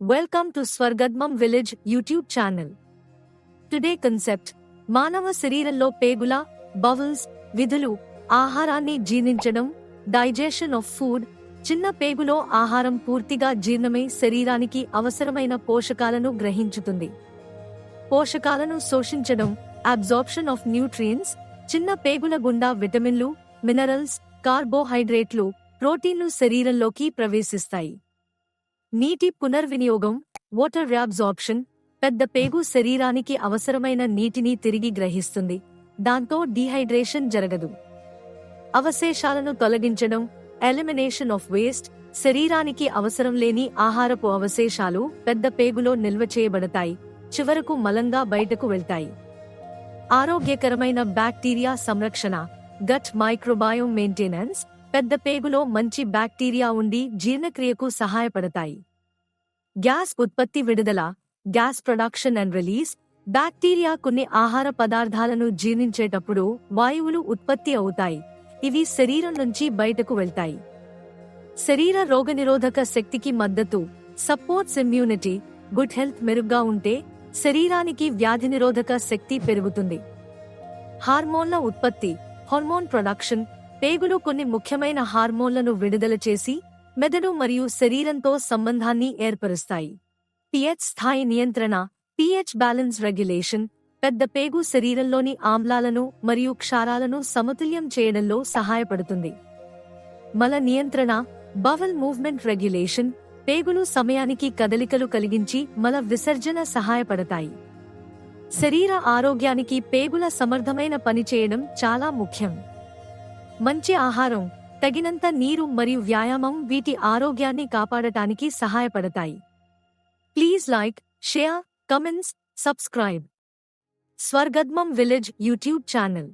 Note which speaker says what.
Speaker 1: Welcome to Swargadmam Village YouTube channel. Today concept మానవ శరీరంలో పేగుల bowels విధులు ఆహారాన్ని జీర్ణించడం డైజెషన్ ఆఫ్ ఫుడ్ చిన్న పేగులో ఆహారం పూర్తిగా జీర్ణమై శరీరానికి అవసరమైన పోషకాలను గ్రహించుతుంది పోషకాలను శోషించడం అబ్జార్ప్షన్ ఆఫ్ న్యూట్రియన్స్ చిన్న పేగుల గుండా విటమిన్లు మినరల్స్ కార్బోహైడ్రేట్లు ప్రోటీన్లు శరీరంలోకి ప్రవేశిస్తాయి నీటి పునర్వినియోగం వాటర్ ర్యాబ్జార్ప్షన్ పెద్ద పేగు శరీరానికి అవసరమైన నీటిని తిరిగి గ్రహిస్తుంది. దాంతో డీహైడ్రేషన్ జరగదు. అవశేషాలను తొలగించడం ఎలిమినేషన్ ఆఫ్ వేస్ట్ శరీరానికి అవసరం లేని ఆహారపు అవశేషాలు పెద్ద పేగులో నిల్వ చేయబడతాయి చివరకు మలంగా బయటకు వెళ్తాయి. ఆరోగ్యకరమైన బ్యాక్టీరియా సంరక్షణ గట్ మైక్రోబయోమ్ మెయింటెనెన్స్ పెద్ద పేగులో మంచి బ్యాక్టీరియా ఉండి జీర్ణక్రియకు సహాయపడతాయి. గ్యాస్ ఉత్పత్తి విడుదల gas production and release bacteria కొన్ని ఆహార పదార్థాలను జీర్ణించేటప్పుడు వాయువులు ఉత్పత్తి అవుతాయి. ఇవి శరీరం నుంచి బయటకు వెళ్తాయి. శరీర రోగనిరోధక శక్తికి మద్దతు సపోర్ట్స్ ఇమ్యూనిటీ గుడ్ హెల్త్ మెరుగ్గా ఉంటే శరీరానికి వ్యాధి నిరోధక శక్తి పెరుగుతుంది. హార్మోన్ల ఉత్పత్తి హార్మోన్ ప్రొడక్షన్ పేగులు కొన్ని ముఖ్యమైన హార్మోన్లను విడుదల చేసి మెదడు మరియు శరీరంతో సంబంధాన్ని ఏర్పరుస్తాయి. పిహెచ్ స్థాయి నియంత్రణ పిహెచ్ బ్యాలెన్స్ రెగ్యులేషన్ పెద్ద పేగు శరీరంలోని ఆమ్లాలను మరియు క్షారాలను సమతుల్యం చేయడంలో సహాయపడుతుంది. మల నియంత్రణ బవల్ మూవ్మెంట్ రెగ్యులేషన్ పేగులు సమయానికి కదలికలు కలిగించి మల విసర్జన సహాయపడతాయి. శరీర ఆరోగ్యానికి పేగుల సమర్థమైన పనిచేయడం చాలా ముఖ్యం. మంచి ఆహారం తగినంత నీరు మరియు వ్యాయామం వీటి ఆరోగ్యాన్ని కాపాడటానికి సహాయపడతాయి. Please like share comments subscribe. Swargadmam village YouTube channel.